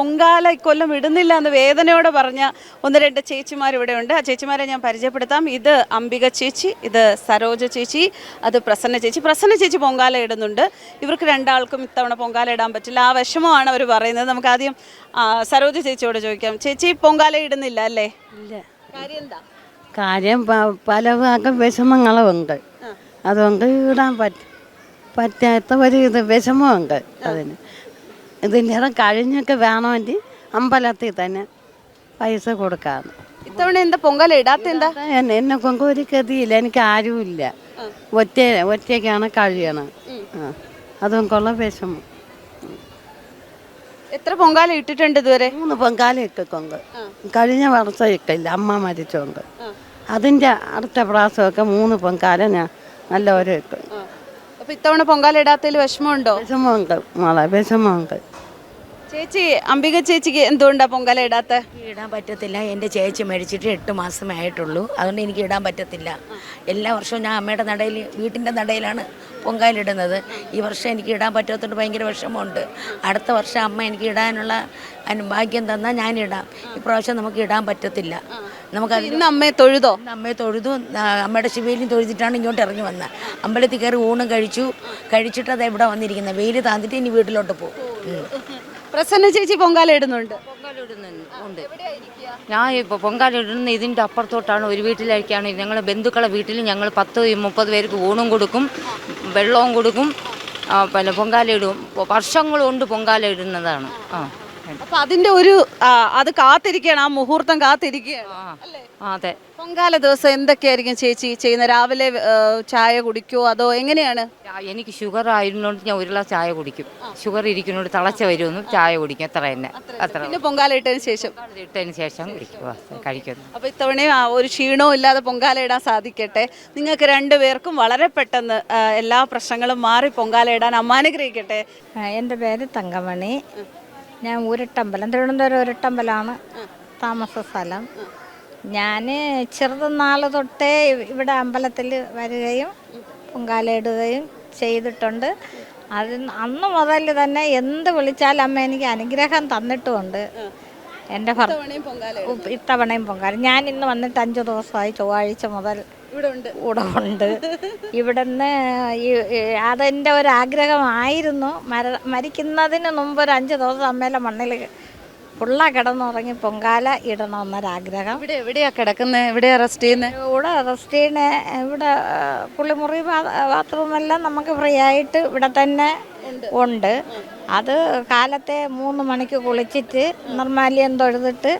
പൊങ്കാല ഇക്കൊല്ലം ഇടുന്നില്ല എന്ന് വേദനയോടെ പറഞ്ഞ ഒന്ന് രണ്ട് ചേച്ചിമാർ ഇവിടെ ഉണ്ട്. ആ ചേച്ചിമാരെ ഞാൻ പരിചയപ്പെടുത്താം. ഇത് അംബിക ചേച്ചി ഇത് സരോജ ചേച്ചി അത് പ്രസന്ന ചേച്ചി. പ്രസന്ന ചേച്ചി പൊങ്കാല ഇടുന്നുണ്ട്. ഇവർക്ക് രണ്ടാൾക്കും ഇത്തവണ പൊങ്കാല ഇടാൻ പറ്റില്ല. ആ വിഷമമാണ് അവർ പറയുന്നത്. നമുക്ക് ആദ്യം സരോജ ചേച്ചിയോട് ചോദിക്കാം. ചേച്ചി പൊങ്കാല ഇടുന്നില്ല അല്ലേ? കാര്യം എന്താ? കാര്യം പ- പല ഭാഗം വിഷമങ്ങളുണ്ട് അതുകൊണ്ട് ഇടാൻ പറ്റ പറ്റാത്ത ഒരു ഇത് വിഷമമുണ്ട് അതിന്. ഇതിന്റെ കഴിഞ്ഞൊക്കെ വേണമെങ്കിൽ അമ്പലത്തിൽ തന്നെ പൈസ കൊടുക്കാന്ന് ഇത്തവണ എന്താ പൊങ്കാല ഇടാത്ത എന്താ എന്നെ എന്നെ ഒരു ഗതിയില്ല. എനിക്ക് ആരുമില്ല. ഒറ്റ ഒറ്റയ്ക്കാണ് കഴിയണം അതും കൊള്ള വിഷമം. എത്ര പൊങ്കാല ഇട്ടിട്ടുണ്ട് ഇതുവരെ? മൂന്ന് പൊങ്കാല ഇട്ടൊക്കെ കഴിഞ്ഞ വർഷം ഇട്ടില്ല. അമ്മ മരിച്ചോണ്ട്. അതിന്റെ അടുത്ത പ്രാവശ്യമൊക്കെ മൂന്ന് പൊങ്കാല ഞാൻ നല്ലവരെ ഇട്ടു. അപ്പൊ ഇത്തവണ പൊങ്കാല ഇടാത്തതിൽ വിഷമമുണ്ടോ? വിഷമമുണ്ട്. മോളെ വിഷമമുണ്ട്. ചേച്ചി അംബിക ചേച്ചിക്ക് എന്തുകൊണ്ടാ പൊങ്കല ഇടാത്ത? ഇടാൻ പറ്റത്തില്ല. എന്റെ ചേച്ചി മരിച്ചിട്ട് എട്ട് മാസമേ ആയിട്ടുള്ളൂ. അതുകൊണ്ട് എനിക്ക് ഇടാൻ പറ്റത്തില്ല. എല്ലാ വർഷവും ഞാൻ അമ്മയുടെ നടയിൽ വീട്ടിന്റെ നടയിലാണ് പൊങ്കാലിടുന്നത് ഈ വർഷം എനിക്ക് ഇടാൻ പറ്റാത്തതുകൊണ്ട് ഭയങ്കര വിഷമമുണ്ട്. അടുത്ത വർഷം അമ്മ എനിക്ക് ഇടാനുള്ള ഭാഗ്യം തന്നാൽ ഞാൻ ഇടാം. ഇപ്രാവശ്യം നമുക്ക് ഇടാൻ പറ്റത്തില്ല. നമുക്ക് ഇന്ന് അമ്മയെ തൊഴുതോ? അമ്മയെ തൊഴുതു. അമ്മയുടെ ശിവയിലും തൊഴുതിട്ടാണ് ഇങ്ങോട്ട് ഇറങ്ങി വന്നത് അമ്പലത്തിൽ കയറി ഊണും കഴിച്ചു. കഴിച്ചിട്ട് അത് എവിടെ വന്നിരിക്കുന്നത് വെയിൽ താന്നിട്ട് ഇനി വീട്ടിലോട്ട് പോകും. പ്രസന്ന ചേച്ചി പൊങ്കാല ഇടുന്നുണ്ട്. ഉണ്ട്. ഞാൻ ഇപ്പോൾ പൊങ്കാല ഇടുന്ന ഇതിന്റെ അപ്പുറത്തോട്ടാണ് ഒരു വീട്ടിലേക്കാണ് ഞങ്ങൾ ബന്ധുക്കളെ വീട്ടിൽ ഞങ്ങൾ പത്ത് മുപ്പത് പേർക്ക് ഊണും കൊടുക്കും വെള്ളവും കൊടുക്കും. പിന്നെ പൊങ്കാല ഇടും. വർഷങ്ങളുണ്ട് പൊങ്കാല ഇടുന്നതാണ്. ആ. അപ്പൊ അതിന്റെ ഒരു അത് കാത്തിരിക്കുകയാണ് ആ മുഹൂർത്തം കാത്തിരിക്കുകയാണ്. അതെ. പൊങ്കാല ദിവസം എന്തൊക്കെയായിരിക്കും ചേച്ചി ചെയ്യുന്ന രാവിലെ ചായ കുടിക്കോ അതോ എങ്ങനെയാണ്? എനിക്ക് ഷുഗർ ആയിരുന്നോണ്ട് ഞാൻ ഒരു ഗ്ലാസ് ചായ കുടിക്കും. ഷുഗർ ഇരിക്കുന്നോണ്ട് തിളച്ച വരുമെന്ന് ചായ കുടിക്കും. അത്ര തന്നെ. അത്ര പിന്നെ പൊങ്കാല ഇട്ടതിന് ശേഷം? ഇട്ടതിന് ശേഷം കഴിക്കുന്നു. അപ്പൊ ഇത്തവണയും ഒരു ക്ഷീണവും ഇല്ലാതെ പൊങ്കാല ഇടാൻ സാധിക്കട്ടെ. നിങ്ങൾക്ക് രണ്ടുപേർക്കും വളരെ പെട്ടെന്ന് എല്ലാ പ്രശ്നങ്ങളും മാറി പൊങ്കാല ഇടാൻ അമ്മാനുഗ്രഹിക്കട്ടെ എന്റെ എന്റെ പേര് തങ്കമണി. ഞാൻ ഊരട്ടമ്പലം തിരുവനന്തപുരം ഊരട്ടമ്പലമാണ് താമസ സ്ഥലം. ഞാൻ ചെറുതുനാൾ തൊട്ടേ ഇവിടെ അമ്പലത്തിൽ വരികയും പൊങ്കാലയിടുകയും ചെയ്തിട്ടുണ്ട്. അത് അന്ന് മുതൽ തന്നെ എന്ത് വിളിച്ചാലും അമ്മ എനിക്ക് അനുഗ്രഹം തന്നിട്ടുമുണ്ട്. എന്റെ ഇത്തവണയും പൊങ്കാല ഞാൻ ഇന്ന് വന്നിട്ട് അഞ്ച് ദിവസമായി ചൊവ്വാഴ്ച മുതൽ ഇവിടെ ഉണ്ട്. ഇവിടുന്ന് അതെന്റെ ഒരു ആഗ്രഹമായിരുന്നു മര മരിക്കുന്നതിന് മുമ്പ് ഒരു അഞ്ച് ദിവസം അമ്മേലെ മണ്ണിൽ പുള്ള കിടന്നുറങ്ങി പൊങ്കാല ഇടണമെന്നൊരാഗ്രഹം. ഇവിടെ എവിടെയാ കിടക്കുന്നത് ഇവിടെ റെസ്റ്റ് ചെയ്യുന്നത് ഇവിടെ റെസ്റ്റ് ചെയ്യണ ഇവിടെ പുള്ളിമുറി കുളിമുറി ബാത്റൂം എല്ലാം നമുക്ക് ഫ്രീ ആയിട്ട് ഇവിടെ തന്നെ ഉണ്ട്. അത് കാലത്തെ മൂന്ന് മണിക്ക് കുളിച്ചിട്ട് നിർമാല്യം തൊഴുതിട്ട്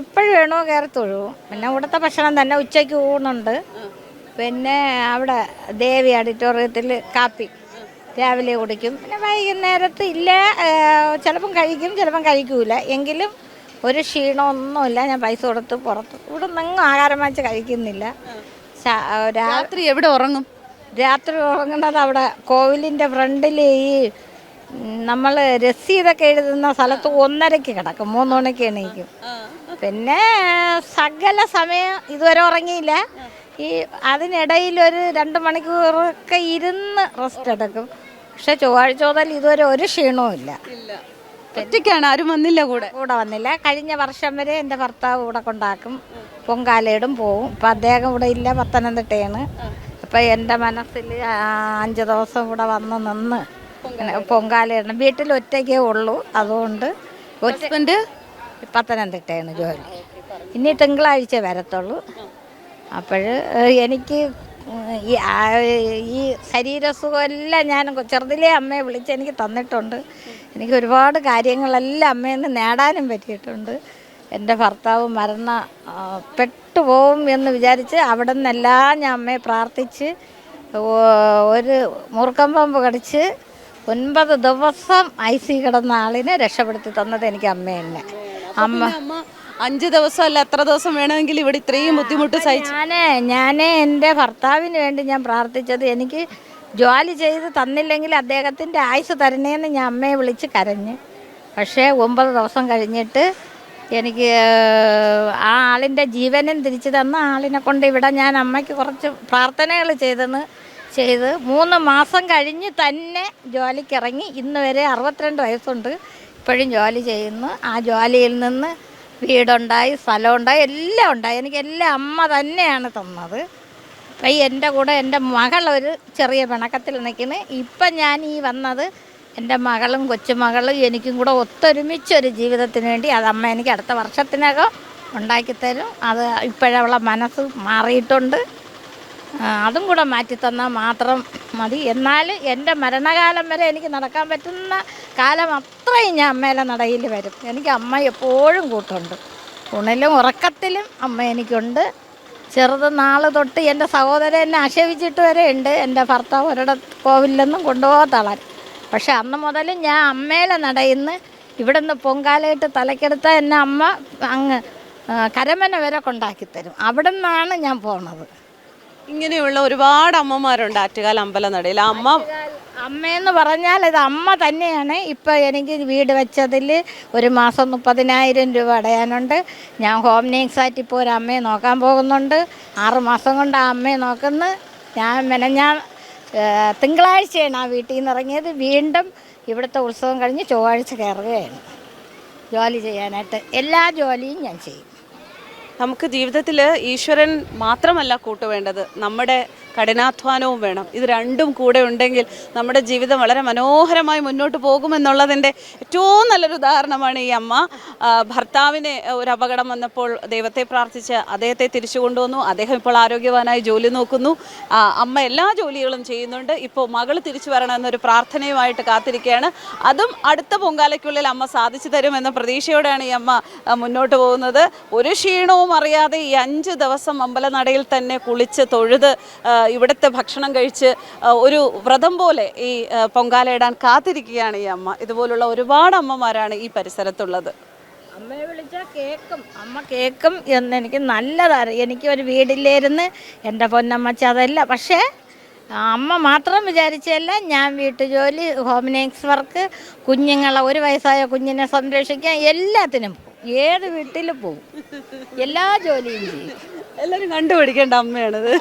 എപ്പോഴും വേണോ കയറി തൊഴുവും. പിന്നെ ഇവിടുത്തെ ഭക്ഷണം തന്നെ ഉച്ചയ്ക്ക് ഊണുണ്ട്. പിന്നെ അവിടെ ദേവി ഓഡിറ്റോറിയത്തിൽ കാപ്പി രാവിലെ കുടിക്കും. പിന്നെ വൈകുന്നേരത്ത് ഇല്ല ചിലപ്പം കഴിക്കും ചിലപ്പം കഴിക്കൂല. എങ്കിലും ഒരു ക്ഷീണമൊന്നുമില്ല. ഞാൻ പൈസ കൊടുത്ത് പുറത്ത് ഇവിടെ നിന്നും ആഹാരം വാങ്ങിച്ച് കഴിക്കുന്നില്ല. രാത്രി എവിടെ ഉറങ്ങും? രാത്രി ഉറങ്ങുന്നത് അവിടെ കോവിലിന്റെ ഫ്രണ്ടിൽ ഈ നമ്മൾ രസീതൊക്കെ എഴുതുന്ന സ്ഥലത്ത് ഒന്നരയ്ക്ക് കിടക്കും മൂന്ന് മണിക്ക് എണീക്കും. പിന്നെ സകല സമയം ഇതുവരെ ഉറങ്ങിയില്ല. ഈ അതിനിടയിൽ ഒരു രണ്ട് മണിക്കൂറൊക്കെ ഇരുന്ന് റെസ്റ്റ് എടുക്കും. പക്ഷെ ചൊവ്വാഴ്ച മുതൽ ഇതുവരെ ഒരു ക്ഷീണവും ഇല്ല. ഒറ്റയ്ക്കാണ് ആരും വന്നില്ല കൂടെ. കൂടെ വന്നില്ല. കഴിഞ്ഞ വർഷം വരെ എന്റെ ഭർത്താവ് ഇവിടെ കൊണ്ടാക്കും. പൊങ്കാലയിടും പോവും. ഇപ്പം അദ്ദേഹം ഇവിടെ ഇല്ല പത്തനംതിട്ടയാണ്. അപ്പം എന്റെ മനസ്സിൽ അഞ്ച് ദിവസം ഇവിടെ വന്ന് നിന്ന് പൊങ്കാലയിടണം വീട്ടിൽ ഒറ്റയ്ക്കേ ഉള്ളൂ. അതുകൊണ്ട് ഹസ്ബൻഡ് പത്തനംതിട്ടയാണ് ജോലി. ഇനി തിങ്കളാഴ്ച വരത്തുള്ളൂ. അപ്പോൾ എനിക്ക് ഈ ഈ ശരീരസുഖം എല്ലാം ഞാൻ ചെറുതിലേ അമ്മയെ വിളിച്ച് എനിക്ക് തന്നിട്ടുണ്ട്. എനിക്ക് ഒരുപാട് കാര്യങ്ങളെല്ലാം അമ്മയിൽ നിന്ന് നേടാനും പറ്റിയിട്ടുണ്ട്. എന്റെ ഭർത്താവ് മരണ പെട്ടു പെട്ടുപോകും എന്ന് വിചാരിച്ച് അവിടെ നിന്നെല്ലാം ഞാൻ അമ്മയെ പ്രാർത്ഥിച്ച് ഒരു മൂർക്കം പാമ്പ് കടിച്ച് ഒൻപത് ദിവസം ഐ സി കിടന്ന ആളിനെ രക്ഷപ്പെടുത്തി തന്നത് എനിക്ക് അമ്മ തന്നെ. അമ്മ അഞ്ച് ദിവസം അല്ല എത്ര ദിവസം വേണമെങ്കിൽ ഇവിടെ ഇത്രയും ബുദ്ധിമുട്ട് സഹിച്ചു ഞാനേ ഞാനേ എന്റെ ഭർത്താവിന് വേണ്ടി ഞാൻ പ്രാർത്ഥിച്ചത് എനിക്ക് ജോലി ചെയ്ത് തന്നില്ലെങ്കിൽ അദ്ദേഹത്തിന്റെ ആയുസ് തരണേന്ന് ഞാൻ അമ്മയെ വിളിച്ച് കരഞ്ഞ്. പക്ഷേ ഒമ്പത് ദിവസം കഴിഞ്ഞിട്ട് എനിക്ക് ആ ആളിന്റെ ജീവനും തിരിച്ചു തന്ന ആളിനെ കൊണ്ട് ഇവിടെ ഞാൻ അമ്മയ്ക്ക് കുറച്ച് പ്രാർത്ഥനകൾ ചെയ്തെന്ന് ചെയ്ത് മൂന്ന് മാസം കഴിഞ്ഞ് തന്നെ ജോലിക്കിറങ്ങി ഇന്ന് വരെ അറുപത്തിരണ്ട് വയസ്സുണ്ട്. ഇപ്പോഴും ജോലി ചെയ്യുന്നു. ആ ജോലിയിൽ നിന്ന് വീടുണ്ടായി സ്ഥലമുണ്ടായി എല്ലാം ഉണ്ടായി. എനിക്ക് എല്ലാം അമ്മ തന്നെയാണ് തന്നത്. അപ്പം ഈ എന്റെ കൂടെ എന്റെ മകളൊരു ചെറിയ പിണക്കത്തിൽ നിൽക്കുന്നു. ഇപ്പം ഞാൻ ഈ വന്നത് എന്റെ മകളും കൊച്ചുമകളും എനിക്കും കൂടെ ഒത്തൊരുമിച്ചൊരു ജീവിതത്തിന് വേണ്ടി അത് അമ്മ എനിക്ക് അടുത്ത വർഷത്തിനകം ഉണ്ടാക്കിത്തരും. അത് ഇപ്പോഴവളെ മനസ്സ് മാറിയിട്ടുണ്ട്. അതും കൂടെ മാറ്റി തന്നാൽ മാത്രം മതി. എന്നാൽ എന്റെ മരണകാലം വരെ എനിക്ക് നടക്കാൻ പറ്റുന്ന കാലം അത്രയും ഞാൻ അമ്മയിലെ നടയിൽ വരും. എനിക്ക് അമ്മ എപ്പോഴും കൂട്ടുണ്ട്. ഉണലും ഉറക്കത്തിലും അമ്മ എനിക്കുണ്ട്. ചെറുത് നാൾ തൊട്ട് എന്റെ സഹോദരൻ എന്നെ ആക്ഷേപിച്ചിട്ട് വരെ ഉണ്ട് എന്റെ ഭർത്താവ് ഒരിട കോവിലൊന്നും കൊണ്ടുപോകാത്തളാൻ പക്ഷെ അന്ന് മുതൽ ഞാൻ അമ്മയിലെ നടയിന്ന് ഇവിടുന്ന് പൊങ്കാലയിട്ട് തലക്കെടുത്ത എന്നെ അമ്മ അങ്ങ് കരമന വരെ കൊണ്ടാക്കി തരും അവിടെ നിന്നാണ് ഞാൻ പോണത്. ഇങ്ങനെയുള്ള ഒരുപാട് അമ്മമാരുണ്ട് ആറ്റുകാൽ അമ്പലനടയിൽ. ആ അമ്മ അമ്മയെന്ന് പറഞ്ഞാൽ ഇത് അമ്മ തന്നെയാണ്. ഇപ്പം എനിക്ക് വീട് വെച്ചതിൽ ഒരു മാസം മുപ്പതിനായിരം രൂപ അടയാനുണ്ട്. ഞാൻ ഹോം നെയ്സായിട്ട് ഇപ്പോൾ ഒരു അമ്മയെ നോക്കാൻ പോകുന്നുണ്ട്. ആറ് മാസം കൊണ്ട് ആ അമ്മയെ നോക്കുന്നു. ഞാൻ മെനഞ്ഞാൽ തിങ്കളാഴ്ചയാണ് ആ വീട്ടിൽ നിന്ന് ഇറങ്ങിയത്. വീണ്ടും ഇവിടുത്തെ ഉത്സവം കഴിഞ്ഞ് ചൊവ്വാഴ്ച കയറുകയാണ്. ജോലി ചെയ്യാനായിട്ട് എല്ലാ ജോലിയും ഞാൻ ചെയ്യും. നമുക്ക് ജീവിതത്തിൽ ഈശ്വരൻ മാത്രമല്ല കൂട്ടുവേണ്ടത്. നമ്മുടെ കഠിനാധ്വാനവും വേണം. ഇത് രണ്ടും കൂടെ ഉണ്ടെങ്കിൽ നമ്മുടെ ജീവിതം വളരെ മനോഹരമായി മുന്നോട്ട് പോകുമെന്നുള്ളതിന്റെ ഏറ്റവും നല്ലൊരു ഉദാഹരണമാണ് ഈ അമ്മ. ഭർത്താവിനെ ഒരു അപകടം വന്നപ്പോൾ ദൈവത്തെ പ്രാർത്ഥിച്ച് അദ്ദേഹത്തെ തിരിച്ചു കൊണ്ടുവന്നു. അദ്ദേഹം ഇപ്പോൾ ആരോഗ്യവാനായി ജോലി നോക്കുന്നു. അമ്മ എല്ലാ ജോലികളും ചെയ്യുന്നുണ്ട്. ഇപ്പോൾ മകൾ തിരിച്ചു വരണമെന്നൊരു പ്രാർത്ഥനയുമായിട്ട് കാത്തിരിക്കുകയാണ്. അതും അടുത്ത പൊങ്കാലയ്ക്കുള്ളിൽ അമ്മ സാധിച്ചു തരുമെന്ന പ്രതീക്ഷയോടെയാണ് ഈ അമ്മ മുന്നോട്ട് പോകുന്നത്. ഒരു ക്ഷീണവും അറിയാതെ ഈ അഞ്ച് ദിവസം അമ്പലനടയിൽ തന്നെ കുളിച്ച് തൊഴുത് ഇവിടുത്തെ ഭക്ഷണം കഴിച്ച് ഒരു വ്രതം പോലെ ഈ പൊങ്കാല ഇടാൻ കാത്തിരിക്കുകയാണ് ഈ അമ്മ. ഇതുപോലുള്ള ഒരുപാട് അമ്മമാരാണ് ഈ പരിസരത്തുള്ളത്. അമ്മയെ വിളിച്ചാൽ കേൾക്കും അമ്മ കേൾക്കും എന്ന് എനിക്ക് നല്ലതാണ് എനിക്ക് ഒരു വീടില്ലായിരുന്നു. എന്റെ പൊന്നമ്മച്ച അതല്ല. പക്ഷേ അമ്മ മാത്രം വിചാരിച്ചല്ല ഞാൻ വീട്ടുജോലി ഹോം നേഴ്സ് വർക്ക് കുഞ്ഞുങ്ങളെ ഒരു വയസ്സായ കുഞ്ഞിനെ സംരക്ഷിക്കാൻ എല്ലാത്തിനും ഏത് വീട്ടിലും പോകും എല്ലാ ജോലിയും ചെയ്യും. എല്ലാവരും കണ്ടുപിടിക്കേണ്ട അമ്മയാണിത്.